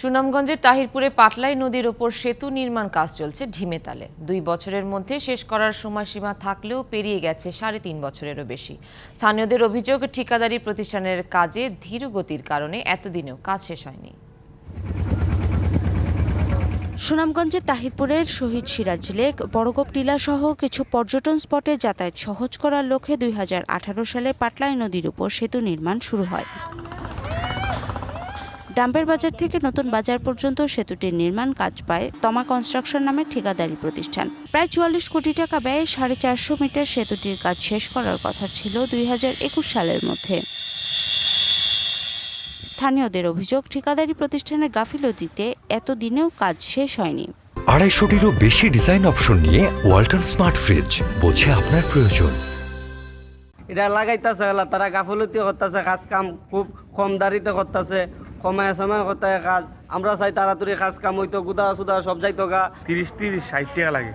সুনামগঞ্জের তাহিরপুরে পাটলাই নদীর ওপর সেতু নির্মাণ কাজ চলছে ঢিমেতালে দুই বছরের মধ্যে শেষ করার সময়সীমা থাকলেও পেরিয়ে গেছে সাড়ে তিন বছরেরও বেশি। স্থানীয়দের অভিযোগ, ঠিকাদারি প্রতিষ্ঠানের কাজে ধীর গতির কারণে এতদিনেও কাজ শেষ হয়নি। সুনামগঞ্জের তাহিরপুরের শহীদ সিরাজ লেক, বড়গোপ টিলা সহ কিছু পর্যটন স্পটে যাতায়াত সহজ করার লক্ষ্যে দুই হাজার আঠারো সালে পাটলাই নদীর উপর সেতু নির্মাণ শুরু হয়। ডাম্বের বাজার থেকে নতুন বাজার পর্যন্ত সেতুটির নির্মাণ কাজ পায় তমা কনস্ট্রাকশন নামের ঠিকাদারি প্রতিষ্ঠান। প্রায় চুয়াল্লিশ কোটি টাকা ব্যয়ে সাড়ে চারশো মিটার সেতুটির কাজ শেষ করার কথা ছিল দুই হাজার একুশ সালের মধ্যে। স্থানীয়দের অভিযোগ ঠিকাদারি প্রতিষ্ঠানের গাফিলতিতে এতদিনেও কাজ শেষ হয়নি। আড়াইশোটিরও বেশি ডিজাইন অপশন নিয়ে ওয়াল্টন স্মার্ট ফ্রিজ বোঝে আপনার প্রয়োজন। এটা লাগাইতেছে তারা গাফলতি করতেছে কাজ কাম খুব কম দাঁড়িতে করতেছে। কমায় সময় করতে কাজ। আমরা চাই তাড়াতাড়ি কাজ কাম হইতো গুদা সুদা সব যাইতো গা। তিরিশ তিরিশ ষাট টাকা লাগে।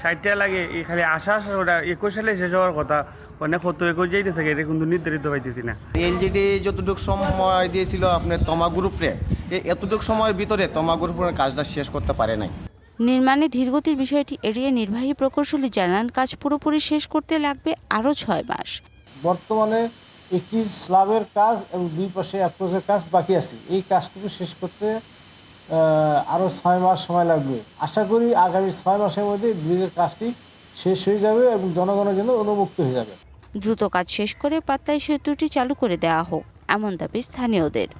ষাট টাকা লাগে এই খালি আসা ওটা একুশ সালে শেষ হওয়ার কথা। অনেক কত একুশ যাইতেছে এটা কিন্তু নির্ধারিত পাইতেছি না। এলজিডি যতটুকু সময় দিয়েছিল আপনার তমা গ্রুপে এই এতটুকু সময়ের ভিতরে তমা গ্রুপের কাজটা শেষ করতে পারে নাই। নির্মাণে ধীরগতির বিষয়টি এড়িয়ে নির্বাহী প্রকৌশলী জানান কাজ পুরোপুরি শেষ করতে লাগবে আরও ছয় মাস। বর্তমানে একটি স্লাবের কাজ এবং দুই পাশে অ্যাপ্রোচের কাজ বাকি আছে। এই কাজটুকু শেষ করতে আরও ছয় মাস সময় লাগবে। আশা করি আগামী ছয় মাসের মধ্যে ব্রিজের কাজটি শেষ হয়ে যাবে এবং জনগণের জন্য অনুমুক্ত হয়ে যাবে। দ্রুত কাজ শেষ করে পাত্তাই সেতুটি চালু করে দেওয়া হোক, এমন দাবি স্থানীয়দের।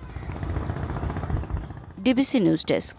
DBC news desk.